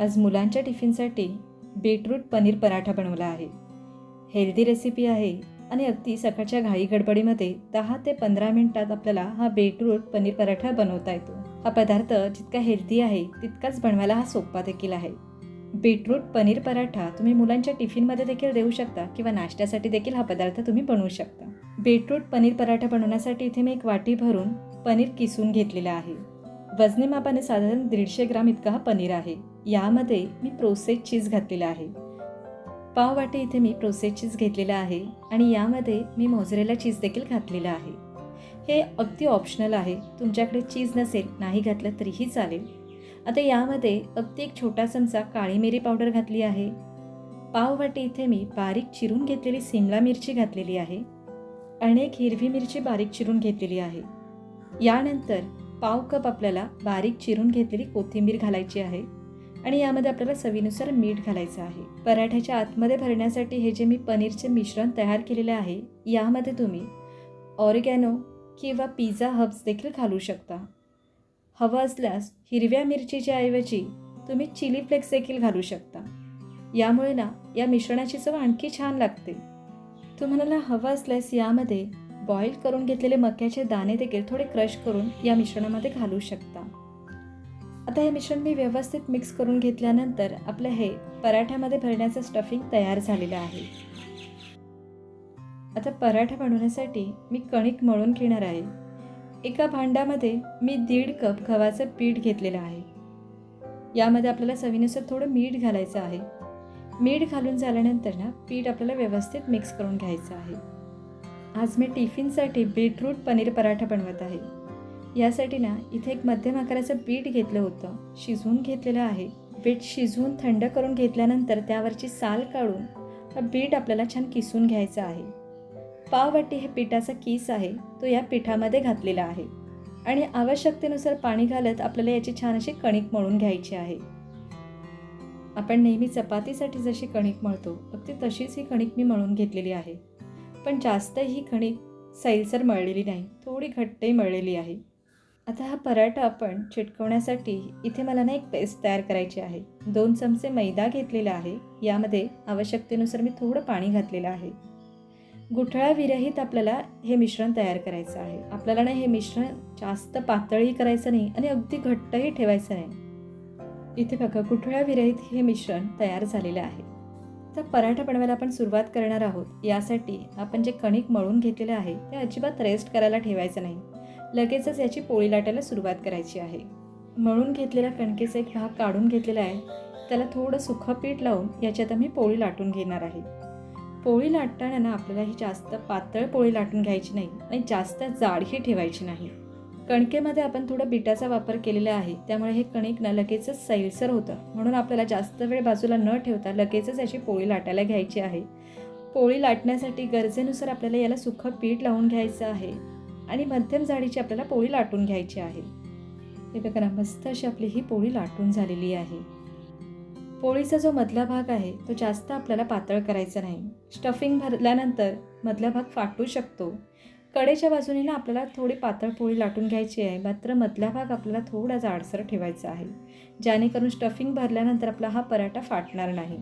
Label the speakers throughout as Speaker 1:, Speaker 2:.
Speaker 1: आज मुलांच्या टिफिनसाठी बीटरूट पनीर पराठा बनवला आहे. हेल्दी रेसिपी आहे आणि अगदी सकाळच्या घाई गडबडीमध्ये दहा ते पंधरा मिनिटात आपल्याला हा बीटरूट पनीर पराठा बनवता येतो. हा पदार्थ जितका हेल्दी आहे तितकाच बनवायला हा सोपा देखील आहे. बीटरूट पनीर पराठा तुम्ही मुलांच्या टिफिनमध्ये देखील देऊ शकता किंवा नाश्त्यासाठी देखील हा पदार्थ तुम्ही बनवू शकता. बीटरूट पनीर पराठा बनवण्यासाठी इथे मी एक वाटी भरून पनीर किसून घेतलेलं आहे. वजनी मापाने साधारण दीडशे ग्राम इतका हा पनीर आहे. यामध्ये मी प्रोसेस चीज घातलेला आहे. पाववाटी इथे मी प्रोसेस चीज घेतलेला आहे आणि यामध्ये मी मोजरेला चीज देखील घातलेलं आहे. हे अगदी ऑप्शनल आहे. तुमच्याकडे चीज नसेल नाही घातलं तरीही चालेल. आता यामध्ये अगदी एक छोटा चमचा काळी मिरी पावडर घातली आहे. पाववाटी इथे मी बारीक चिरून घेतलेली सिमला मिरची घातलेली आहे. आणि एक हिरवी मिरची बारीक चिरून घेतलेली आहे. यानंतर पाव कप आपल्याला बारीक चिरून घेतलेली कोथिंबीर घालायची आहे आणि यामध्ये आपल्याला चवीनुसार मीठ घालायचं आहे. पराठ्याच्या आतमध्ये भरण्यासाठी हे जे मी पनीरचे मिश्रण तयार केलेले आहे यामध्ये तुम्ही ऑरिगॅनो किंवा पिझ्झा हब्स देखील घालू शकता. हवं असल्यास हिरव्या मिरचीच्या ऐवजी तुम्ही चिली फ्लेक्स देखील घालू शकता. यामुळे ना या मिश्रणाची चव आणखी छान लागते. तुम्हाला हवं असल्यास यामध्ये बॉईल करून घेतलेले मक्याचे दाणे देखील थोडे क्रश करून या मिश्रणामध्ये घालू शकता. आता हे मिश्रण मी व्यवस्थित मिक्स करून घेतल्यानंतर आपलं हे पराठ्यामध्ये भरण्याचं स्टफिंग तयार झालेलं आहे. आता पराठा बनवण्यासाठी मी कणिक मळून घेणार आहे. एका भांड्यामध्ये मी दीड कप गव्हाचं पीठ घेतलेलं आहे. यामध्ये आपल्याला चवीनुसार थोडं मीठ घालायचं आहे. मीठ घालून झाल्यानंतर ना पीठ आपल्याला व्यवस्थित मिक्स करून घ्यायचं आहे. आज मी टिफिनसाठी बीटरूट पनीर पराठा बनवत आहे. यासाठी ना इथे एक मध्यम आकाराचं बीट घेतलं होतं. शिजवून घेतलेलं आहे. बीट शिजवून थंड करून घेतल्यानंतर त्यावरची साल काढून हा बीट आपल्याला छान किसून घ्यायचा आहे. पाववाटी हे पिठाचा किस आहे. तो या पिठामध्ये घातलेला आहे. आणि आवश्यकतेनुसार पाणी घालत आपल्याला याची छान अशी कणिक मळून घ्यायची आहे. आपण नेहमी चपातीसाठी जशी कणिक मळतो अगदी तशीच ही कणिक मी मळून घेतलेली आहे. पण जास्त ही खणी सैलसर मळलेली नाही. थोडी घट्टही मळलेली आहे. आता हा पराठा आपण चिटकवण्यासाठी इथे मला ना एक पेस्ट तयार करायची आहे. दोन चमचे मैदा घेतलेला आहे. यामध्ये आवश्यकतेनुसार मी थोडं पाणी घातलेलं आहे. गुठळा विरहित आपल्याला हे मिश्रण तयार करायचं आहे. आपल्याला ना हे मिश्रण जास्त पातळही करायचं नाही आणि अगदी घट्टही ठेवायचं नाही. इथे बघा गुठळा विरहित हे मिश्रण तयार झालेलं आहे. तर पराठा बनवायला आपण सुरुवात करणार आहोत. यासाठी आपण जे कणिक मळून घेतलेलं आहे ते अजिबात रेस्ट करायला ठेवायचं नाही. लगेचच याची पोळी लाटायला सुरुवात करायची आहे. मळून घेतलेल्या कणकेचा एक भाग काढून घेतलेला आहे. त्याला थोडं सुखं पीठ लावून याच्यात आम्ही पोळी लाटून घेणार आहे. पोळी लाटताना ना आपल्याला ही जास्त पातळ पोळी लाटून घ्यायची नाही आणि जास्त जाडही ठेवायची नाही. कणकेमध्ये आपण थोडं बिटाचा वापर केलेला आहे. त्यामुळे हे कणिक ना लगेचच सैलसर होतं. म्हणून आपल्याला जास्त वेळ बाजूला न ठेवता लगेचच याची पोळी लाटायला घ्यायची आहे. पोळी लाटण्यासाठी गरजेनुसार आपल्याला याला सुखं पीठ लावून घ्यायचं आहे. आणि मध्यम जाडीची आपल्याला पोळी लाटून घ्यायची आहे. हे बघा ना मस्त अशी आपली ही पोळी लाटून झालेली आहे. पोळीचा जो मधला भाग आहे तो जास्त आपल्याला पातळ करायचा नाही. स्टफिंग भरल्यानंतर मधला भाग फाटू शकतो. कडेच्या बाजूने ना आपल्याला थोडी पातळ पोळी लाटून घ्यायची आहे. मात्र मधला भाग आपल्याला थोडा जाडसर ठेवायचा आहे. जेणेकरून स्टफिंग भरल्यानंतर आपला हा पराठा फाटणार नाही.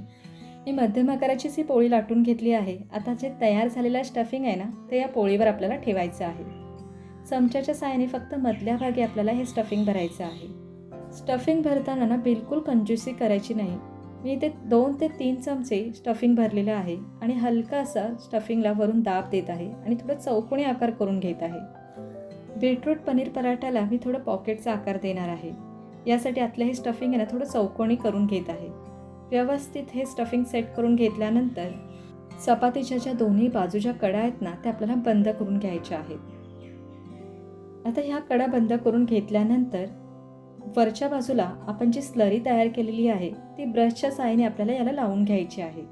Speaker 1: मी मध्यम आकाराचीच ही पोळी लाटून घेतली आहे. आता जे तयार झालेलं स्टफिंग आहे ना ते या पोळीवर आपल्याला ठेवायचं आहे. चमच्याच्या साहाय्याने फक्त मधल्या भागी आपल्याला हे स्टफिंग भरायचं आहे. स्टफिंग भरताना ना बिलकुल कंजूसी करायची नाही. मी इथे दोन ते तीन चमचे स्टफिंग भरलेलं आहे. आणि हलका असा स्टफिंगला वरून दाब देत आहे. आणि थोडं चौकोनी आकार करून घेत आहे. बीटरूट पनीर पराठ्याला मी थोडं पॉकेटचा आकार देणार आहे. यासाठी आतलं हे स्टफिंग आहे ना थोडं चौकोनी करून घेत आहे. व्यवस्थित हे स्टफिंग सेट करून घेतल्यानंतर चपातीच्या ज्या दोन्ही बाजूच्या कडा आहेत ना त्या आपल्याला बंद करून घ्यायच्या आहेत. आता ह्या कडा बंद करून घेतल्यानंतर वरच्या बाजूला आपण जी स्लरी तयार केलेली आहे ती ब्रशच्या साहाय्याने आपल्याला याला लावून घ्यायची आहे.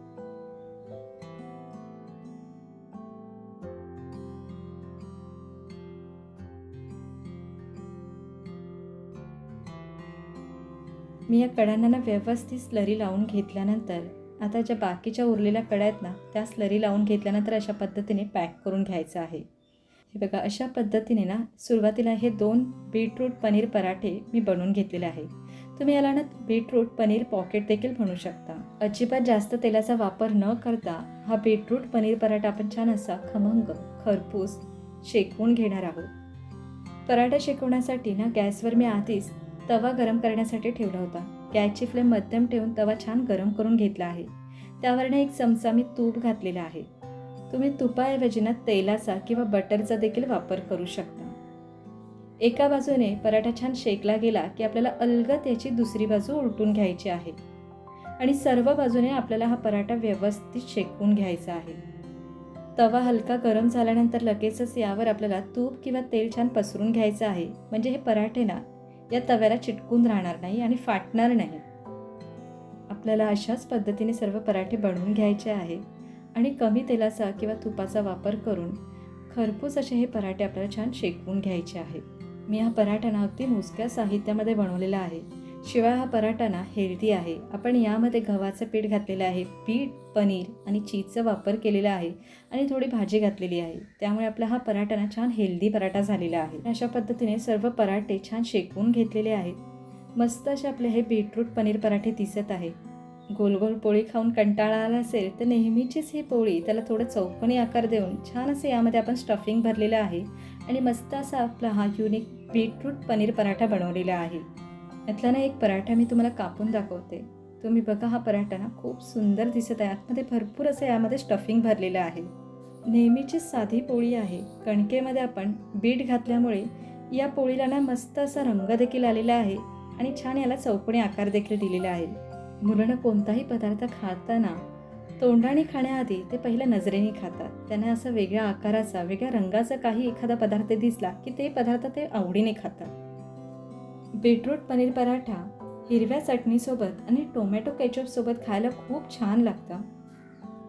Speaker 1: मी या कड्यांना व्यवस्थित स्लरी लावून घेतल्यानंतर आता ज्या बाकीच्या उरलेल्या कड्या आहेत ना त्या स्लरी लावून घेतल्यानंतर अशा पद्धतीने पॅक करून घ्यायचं आहे. हे बघा अशा पद्धतीने ना सुरुवातीला हे दोन बीटरूट पनीर पराठे मी बनवून घेतलेले आहे. तुम्ही याला ना बीटरूट पनीर पॉकेट देखील म्हणू शकता. अजिबात जास्त तेलाचा वापर न करता हा बीटरूट पनीर पराठा आपण छान असा खमंग खरपूस शेकवून घेणार आहोत. पराठा शेकवण्यासाठी ना गॅसवर मी आधीच तवा गरम करण्यासाठी ठेवला होता. गॅसची फ्लेम मध्यम ठेवून तवा छान गरम करून घेतला आहे. त्यावर ना एक चमचा मी तूप घातलेला आहे. तुम्ही तुपाऐवजी ना तेलाचा किंवा बटरचा देखील वापर करू शकता. एका बाजूने पराठा छान शेकला गेला की आपल्याला अलगत याची दुसरी बाजू उलटून घ्यायची आहे. आणि सर्व बाजूने आपल्याला हा पराठा व्यवस्थित शेकवून घ्यायचा आहे. तवा हलका गरम झाल्यानंतर लगेचच यावर आपल्याला तूप किंवा तेल छान पसरून घ्यायचं आहे. म्हणजे हे पराठे ना या तव्याला चिटकून राहणार नाही आणि फाटणार नाही. आपल्याला अशाच पद्धतीने सर्व पराठे बनवून घ्यायचे आहे. आणि कमी तेलाचा किंवा तुपाचा वापर करून खरपूस असे हे पराठे आपल्याला छान शेकवून घ्यायचे आहे मी हा पराठा ना अगदी मोजक्या साहित्यामध्ये बनवलेला आहे. शिवाय हा पराठा ना हेल्दी आहे. आपण यामध्ये गव्हाचं पीठ घातलेलं आहे पीठ पनीर आणि चीजचा वापर केलेला आहे आणि थोडी भाजी घातलेली आहे. त्यामुळे आपला हा पराठा ना छान हेल्दी पराठा झालेला आहे. अशा पद्धतीने सर्व पराठे छान शेकवून घेतलेले आहेत. मस्त असे आपले हे बीटरूट पनीर पराठे दिसत आहे गोल गोल पोळी खाऊन कंटाळा आला असेल तर नेहमीचीच ही पोळी त्याला थोडं चौकोनी आकार देऊन छान असे यामध्ये आपण स्टफिंग भरलेलं आहे आणि मस्त असा आपला हा युनिक बीटरूट पनीर पराठा बनवलेला आहे. यातला ना एक पराठा मी तुम्हाला कापून दाखवते. तुम्ही बघा हा पराठा ना खूप सुंदर दिसत आहे. आतमध्ये भरपूर असं यामध्ये स्टफिंग भरलेलं आहे. नेहमीची साधी पोळी आहे. कणकेमध्ये आपण बीट घातल्यामुळे या पोळीला ना मस्त असा रंग देखील आलेला आहे आणि छान याला चौकोनी आकार देखील दिलेला आहे. मुलांना कोणताही पदार्थ खाताना तोंडाने खाण्याआधी ते पहिल्या नजरेने खातात. त्यांना असं वेगळ्या आकाराचा वेगळ्या रंगाचा काही एखादा पदार्थ दिसला की ते पदार्थ ते आवडीने खातात. बीटरूट पनीर पराठा हिरव्या चटणीसोबत आणि टोमॅटो केचपसोबत खायला खूप छान लागतं.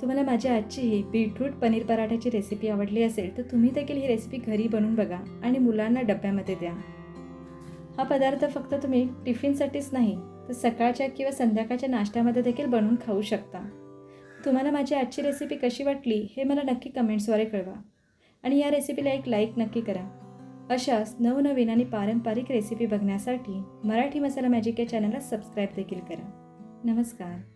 Speaker 1: तुम्हाला माझी आजची ही बीटरूट पनीर पराठ्याची रेसिपी आवडली असेल तर तुम्ही देखील ही रेसिपी घरी बनवून बघा आणि मुलांना डब्यामध्ये द्या. हा पदार्थ फक्त तुम्ही टिफिनसाठीच नाही तर सकाळच्या किंवा संध्याकाळच्या नाश्त्यामध्ये देखील बनवून खाऊ शकता. तुम्हाला माझी आजची रेसिपी कशी वाटली हे मला नक्की कमेंट्सद्वारे कळवा. आणि या रेसिपीला एक लाईक नक्की करा. अशाच नवनवीन आणि पारंपरिक रेसिपी बघण्यासाठी मराठी मसाला मॅजिक या चॅनलला सबस्क्राईब देखील करा. नमस्कार.